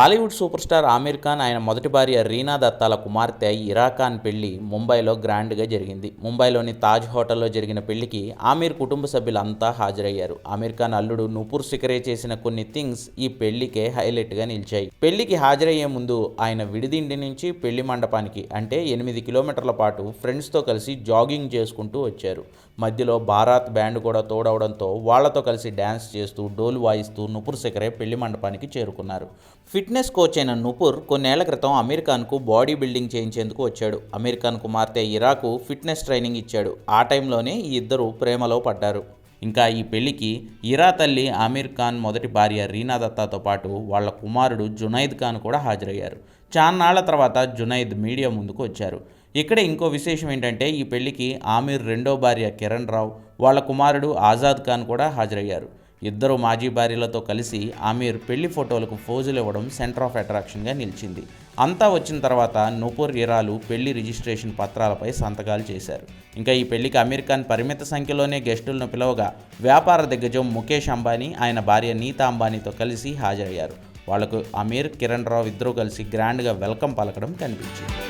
Bollywood super star Aamir Khan ఆయన మొదటి భార్య రీనా దత్తాల కుమార్తె ఇరా ఖాన్ పెళ్ళి ముంబైలో గ్రాండ్గా జరిగింది. ముంబైలోని తాజ్ హోటల్లో జరిగిన పెళ్ళికి ఆమీర్ కుటుంబ సభ్యులంతా హాజరయ్యారు. ఆమీర్ ఖాన్ అల్లుడు నూపూర్ సికరే చేసిన కొన్ని థింగ్స్ ఈ పెళ్ళికే హైలైట్గా నిలిచాయి. పెళ్ళికి హాజరయ్యే ముందు ఆయన విడిదిండి నుంచి పెళ్ళి మండపానికి అంటే ఎనిమిది కిలోమీటర్ల పాటు ఫ్రెండ్స్తో కలిసి జాగింగ్ చేసుకుంటూ వచ్చారు. మధ్యలో భారత్ బ్యాండ్ కూడా తోడవడంతో వాళ్ళతో కలిసి డ్యాన్స్ చేస్తూ డోలు వాయిస్తూ నుపుర్ సికరే పెళ్ళి మండపానికి చేరుకున్నారు. ఫిట్నెస్ కోచ్ అయిన నుపుర్ కొన్నేళ్ళ క్రితం అమీర్ ఖాన్కు బాడీ బిల్డింగ్ చేయించేందుకు వచ్చాడు. అమీర్ ఖాన్ కుమార్తె ఇరాకు ఫిట్నెస్ ట్రైనింగ్ ఇచ్చాడు. ఆ టైంలోనే ఈ ఇద్దరు ప్రేమలో పడ్డారు. ఇంకా ఈ పెళ్ళికి ఇరా తల్లి ఆమీర్ ఖాన్ మొదటి భార్య రీనా దత్తాతో పాటు వాళ్ళ కుమారుడు జునైద్ ఖాన్ కూడా హాజరయ్యారు. చాన్నాళ్ళ తర్వాత జునైద్ మీడియా ముందుకు వచ్చారు. ఇక్కడ ఇంకో విశేషం ఏంటంటే ఈ పెళ్ళికి ఆమీర్ రెండో భార్య కిరణ్ రావు వాళ్ళ కుమారుడు ఆజాద్ ఖాన్ కూడా హాజరయ్యారు. ఇద్దరు మాజీ భార్యలతో కలిసి ఆమీర్ పెళ్ళి ఫోటోలకు ఫోజులు ఇవ్వడం సెంటర్ ఆఫ్ అట్రాక్షన్గా నిలిచింది. అంతా వచ్చిన తర్వాత నూపూర్ ఇరాలు పెళ్ళి రిజిస్ట్రేషన్ పత్రాలపై సంతకాలు చేశారు. ఇంకా ఈ పెళ్ళికి అమీర్ ఖాన్ పరిమిత సంఖ్యలోనే గెస్టులను పిలవగా వ్యాపార దిగ్గజం ముఖేష్ అంబానీ ఆయన భార్య నీతా అంబానీతో కలిసి హాజరయ్యారు. వాళ్ళకు అమీర్ కిరణ్ రావు ఇద్దరూ కలిసి గ్రాండ్గా వెల్కమ్ పలకడం కనిపించింది.